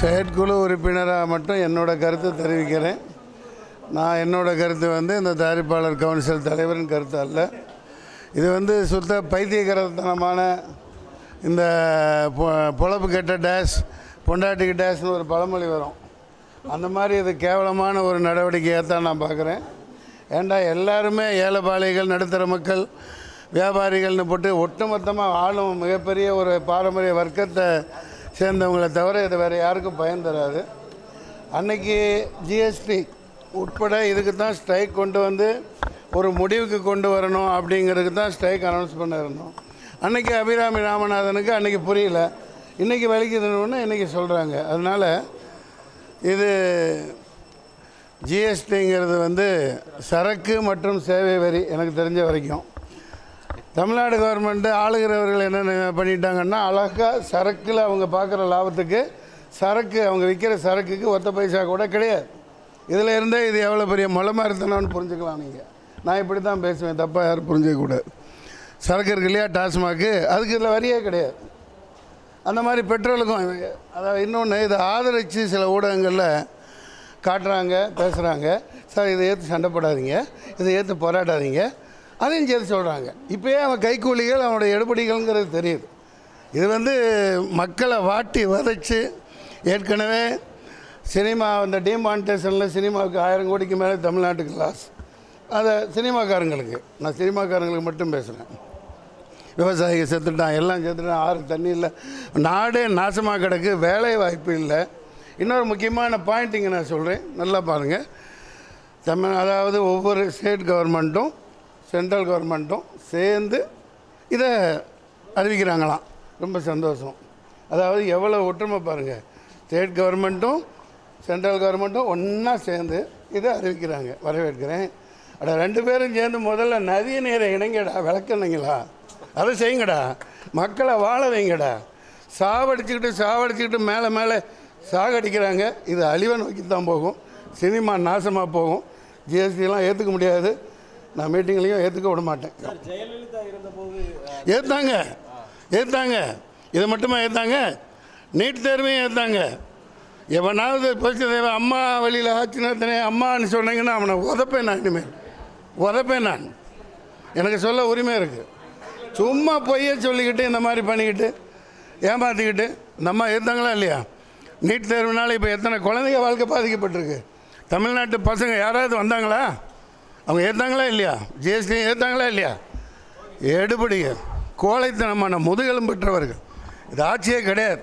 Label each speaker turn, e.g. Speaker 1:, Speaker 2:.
Speaker 1: செயற்குழு உறுப்பினராக மட்டும் என்னோட கருத்தை தெரிவிக்கிறேன். நான் என்னோட கருத்து வந்து இந்த தயாரிப்பாளர் கவுன்சில் தலைவரின் கருத்து அல்ல. இது வந்து சுத்த பைத்தியகரத்தனமான இந்த பொ- பொழப்பு கெட்ட டேஷ் பொண்டாட்டிக்கு டேஷ்னு ஒரு பழமொழி வரும். அந்த மாதிரி இது கேவலமான ஒரு நடவடிக்கையாக தான் நான் பார்க்குறேன். ஏண்டா எல்லாருமே ஏழைப்பாளைகள் நடுத்தர மக்கள் வியாபாரிகள்னு போட்டு ஒட்டுமொத்தமாக ஆளும் மிகப்பெரிய ஒரு பாரம்பரிய வர்க்கத்தை சேர்ந்தவங்களை தவிர இது வேறு யாருக்கும் பயன் தராது. அன்னைக்கு ஜிஎஸ்டி உட்பட இதுக்கு தான் ஸ்ட்ரைக் கொண்டு வந்து ஒரு முடிவுக்கு கொண்டு வரணும் அப்படிங்கிறதுக்கு தான் ஸ்ட்ரைக் அனௌன்ஸ் பண்ணிருந்தோம். அன்னைக்கு அபிராமி ராமநாதனுக்கு அன்றைக்கி புரியல. இன்றைக்கி வலிக்குதுன்னு இன்றைக்கி சொல்கிறாங்க அதனால் இது ஜிஎஸ்டிங்கிறது வந்து சரக்கு மற்றும் சேவை வரி எனக்கு தெரிஞ்ச வரைக்கும். தமிழ்நாடு கவர்மெண்ட்டு ஆளுகிறவர்கள் என்ன பண்ணிட்டாங்கன்னா அழகாக சரக்கில் அவங்க பார்க்குற லாபத்துக்கு சரக்கு அவங்க விற்கிற சரக்குக்கு ஒத்த பைசா கூட கிடையாது. இதில் இருந்தே இது எவ்வளோ பெரிய மொளமாரித்தனம்னு புரிஞ்சுக்கலாம் நீங்கள் நான் இப்படி தான் பேசுவேன் தப்பாக யாரும் புரிஞ்சிக்கக்கூடாது சரக்கு இருக்கு இல்லையா டாஸ்மாக்கு அதுக்கு இதில் வரியே கிடையாது. அந்த மாதிரி பெட்ரோலுக்கும் அதாவது இன்னொன்று இதை ஆதரித்து சில ஊடகங்களில் காட்டுறாங்க பேசுகிறாங்க சார் இதை ஏற்று சண்டைப்படாதீங்க இதை ஏற்று போராடாதீங்க. அதையும் சேர்த்து சொல்கிறாங்க இப்போயே அவன் கைக்கூலிகள் அவனுடைய எடுபடிகள்ங்கிறது தெரியுது. இது வந்து மக்களை வாட்டி வதைச்சு ஏற்கனவே சினிமா இந்த டீமான்டேஷனில் சினிமாவுக்கு ஆயிரம் கோடிக்கு மேலே தமிழ்நாட்டுக்கு லாஸ் அதை சினிமாக்காரங்களுக்கு நான் சினிமாக்காரங்களுக்கு மட்டும் பேசுகிறேன் விவசாயிகள் செத்துட்டான் எல்லாம் செத்துட்டான் ஆறு தண்ணி இல்லை. நாடே நாசமாக கிடக்கு வேலை வாய்ப்பு இல்லை. இன்னொரு முக்கியமான பாயிண்ட் இங்கே நான் சொல்கிறேன் நல்லா பாருங்கள் தமிழ் அதாவது ஒவ்வொரு ஸ்டேட் கவர்மெண்ட்டும் சென்ட்ரல் கவர்மெண்ட்டும் சேர்ந்து இதை அறிவிக்கிறாங்களாம். ரொம்ப சந்தோஷம். அதாவது எவ்வளோ ஒற்றுமை பாருங்கள் ஸ்டேட் கவர்மெண்ட்டும் சென்ட்ரல் கவர்மெண்ட்டும் ஒன்றா சேர்ந்து இதை அறிவிக்கிறாங்க. வரவேற்கிறேன். அட ரெண்டு பேரும் சேர்ந்து முதல்ல நதிய நீரை இணைங்கடா விளக்கணுங்களா அதை செய்யுங்கடா. மக்களை வாழ வைங்கடா. சாவடிச்சுக்கிட்டு சாவடிச்சுக்கிட்டு மேலே மேலே சாகடிக்கிறாங்க. இது அழிவை நோக்கி தான் போகும். சினிமா நாசமாக போகும். ஜிஎஸ்டிலாம் ஏற்றுக்க முடியாது. நான் மீட்டிங்லேயும் ஏற்றுக்க விட மாட்டேன். ஏற்றாங்க ஏற்றாங்க இதை மட்டுமா ஏற்றாங்க நீட் தேர்வையும் ஏற்றாங்க எவனாவது தேவை அம்மா வழியில் ஆச்சு நடத்தினே அம்மான்னு சொன்னீங்கன்னா அவனை உதப்பேன் நான் இனிமேல். உதப்பேன் நான். எனக்கு சொல்ல உரிமை இருக்குது சும்மா பொய்யே சொல்லிக்கிட்டு இந்த மாதிரி பண்ணிக்கிட்டு ஏமாற்றிக்கிட்டு இந்த அம்மா ஏற்றாங்களா இல்லையா? நீட் தேர்வுனால இப்போ எத்தனை குழந்தைங்க வாழ்க்கை பாதிக்கப்பட்டிருக்கு. தமிழ்நாட்டு பசங்க யாராவது வந்தாங்களா? அவங்க ஏற்றாங்களா இல்லையா? ஜிஎஸ்டி ஏற்றாங்களா இல்லையா? எடுபடிங்க கோழைத்தனமான முதுகெலும் பெற்றவர்கள். இது ஆட்சியே கிடையாது.